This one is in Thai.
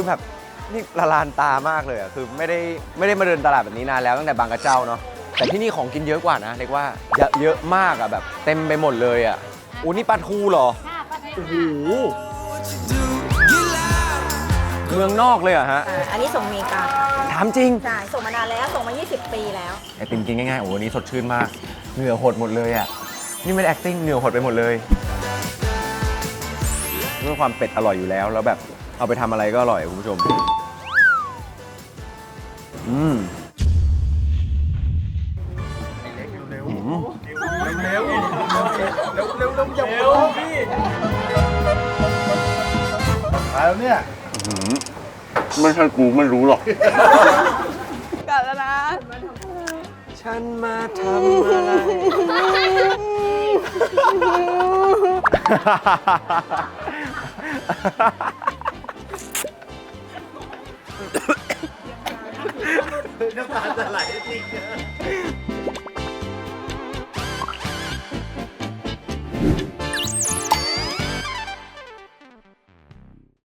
คือแบบนี่ละลานตามากเลยอะคือไม่ได้ไม่ได้มาเดินตลาดแบบนี้นานแล้วตั้งแต่บางกระเจ้าเนาะแต่ที่นี่ของกินเยอะกว่านะเรียกว่าเยอะเยอะมากอะแบบ เต็มไปหมดเลยอะอู้นี่ปลาทูเหรอค่ะป้าแม่โอ้โหเมืองนอกเลยเหรอะฮะอ่าอันนี้ส่งอเมริกาค่ะถามจริงใช่ส่งมานานแล้ว ส่งมา 20 ปีแล้ว ไอติมกินง่ายๆ โอ้โหอันนี้สดชื่นมาก เหงื่อหดหมดเลยอะ นี่ไม่ได้ acting เหงื่อหดไปหมดเลยเรื่องความเป็ดอร่อยอยู่แล้ว แล้วแบบ เอาไปทำอะไรก็อร่อยคุณผู้ชม อืมอืมไม่ใช่กูไม่รู้หรอกกัดแล้วนะ ฉันมาทำอะไร น้ำตาจะไหลจริง